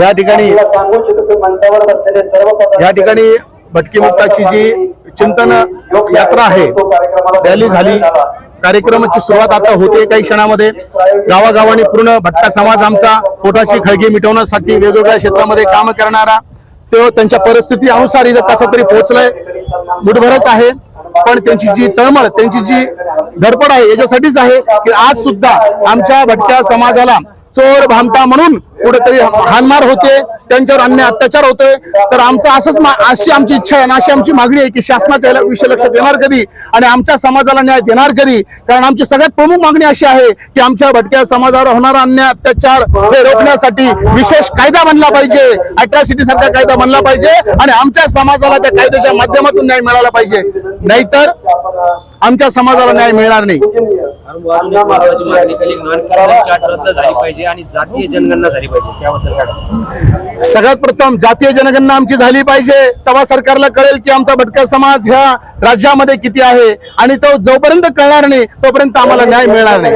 या ठिकाणी या ठिकाणी भटकी मुक्ताची जी चिंतन यात्रा आहे रॅली झाली. कार्यक्रमाची सुरुवात आता होते काही क्षणामध्ये. गावागावाने पूर्ण भटका समाज आमचा पोटाची खळगी मिटवण्यासाठी वेगवेगळ्या क्षेत्रामध्ये काम करणारा तो त्यांच्या परिस्थिती अनुसार इथं कसा तरी पोहोचलाय. मुठभरच आहे. पण त्यांची जी तळमळ त्यांची जी धडपड आहे याच्यासाठीच आहे की आज सुद्धा आमच्या भटक्या समाजाला चोर भामटा म्हणून कुठेतरी हानमार होते त्यांच्यावर अन्य अत्याचार होतोय. तर आमचं असंच अशी आमची इच्छा आहे आणि अशी आमची मागणी आहे की शासनाच्या विषय लक्षात येणार कधी आणि आमच्या समाजाला न्याय देणार कधी. कारण आमची सगळ्यात प्रमुख मागणी अशी आहे की आमच्या भटक्या समाजावर होणारा अन्याय अत्याचार हे रोखण्यासाठी विशेष कायदा बनला पाहिजे. अट्रॉसिटी सारखा कायदा बनला पाहिजे आणि आमच्या समाजाला त्या कायद्याच्या माध्यमातून न्याय मिळाला पाहिजे. नाहीतर आमच्या समाजाला न्याय मिळणार नाही. वारंवार एक महत्वाची मागणी केली नॉन क्रिमिनलची अट रद्द झाली पाहिजे आणि जातीय जनगणना झाली पाहिजे. त्याबद्दल काय सांगता? सगळ्यात प्रथम जातीय जनगणना आमची झाली पाहिजे. तेव्हा सरकारला कळेल की आमचा भटका समाज ह्या राज्यामध्ये किती आहे आणि तो जोपर्यंत कळणार नाही तोपर्यंत आम्हाला न्याय मिळणार नाही.